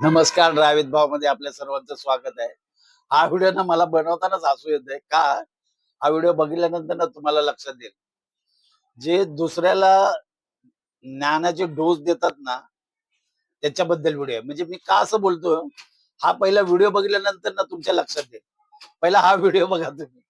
नमस्कार रावेत भावमध्ये आपल्या सर्वांचं स्वागत आहे. हा व्हिडिओ ना मला बनवतानाच हसू येत आहे. का? हा व्हिडिओ बघितल्यानंतर ना तुम्हाला लक्षात येईल. जे दुसऱ्याला ज्ञानाचे डोस देतात ना त्याच्याबद्दल व्हिडिओ आहे. म्हणजे मी का असं बोलतो हा पहिला व्हिडिओ बघितल्यानंतर ना तुमच्या लक्षात येईल. पहिला हा व्हिडिओ बघा तुम्ही.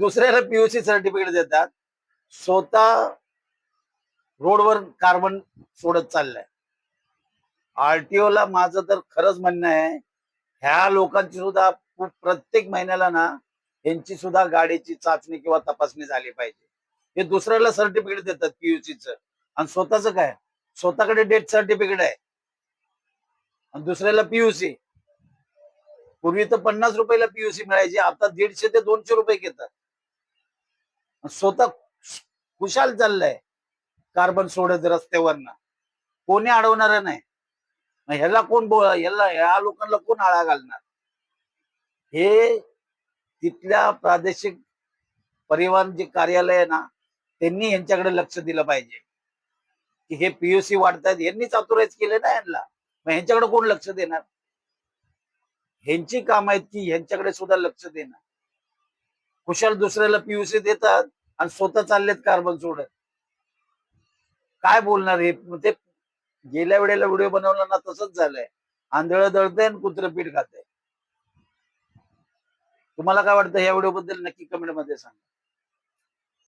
दुसऱ्याला पीयूसी सर्टिफिकेट देतात. स्वतः रोडवर कार्बन सोडत चाललाय. आरटीओ ला माझं तर खरंच म्हणणं आहे ह्या लोकांची सुद्धा प्रत्येक महिन्याला ना यांची सुद्धा गाडीची चाचणी किंवा तपासणी झाली पाहिजे. हे दुसऱ्याला सर्टिफिकेट देतात पीयूसीच आणि स्वतःच काय? स्वतःकडे डेथ सर्टिफिकेट आहे. आणि दुसऱ्याला पीयूसी पूर्वी तर पन्नास रुपयाला पीयूसी मिळायची आता दीडशे ते दोनशे रुपये घेतात. स्वतः खुशाल चाललंय. कार्बन सोडत रस्त्यावरनं. कोणी अडवणार नाही. मग ह्याला कोण बोल ह्याला ह्या लोकांना कोण आळा घालणार? हे तिथल्या प्रादेशिक परिवहन जे कार्यालय आहे ना त्यांनी यांच्याकडे लक्ष दिलं पाहिजे. की हे पीयूसी वाढतायत यांनीच अथोराईज केले ना यांना मग ह्यांच्याकडे कोण लक्ष देणार? ह्यांची काम आहेत की ह्यांच्याकडे सुद्धा लक्ष देणार खुशाल दुसऱ्याला पीयूसी देतात आणि स्वतः चाललेत कार्बन सोडत. काय बोलणार हे? ते गेल्या वेळेला व्हिडिओ बनवला ना तसंच झालंय. आंधळ दळतंय आणि कुत्रं पीठ खाते तुम्हाला काय वाटतं? या व्हिडिओ बद्दल नक्की कमेंटमध्ये सांगा.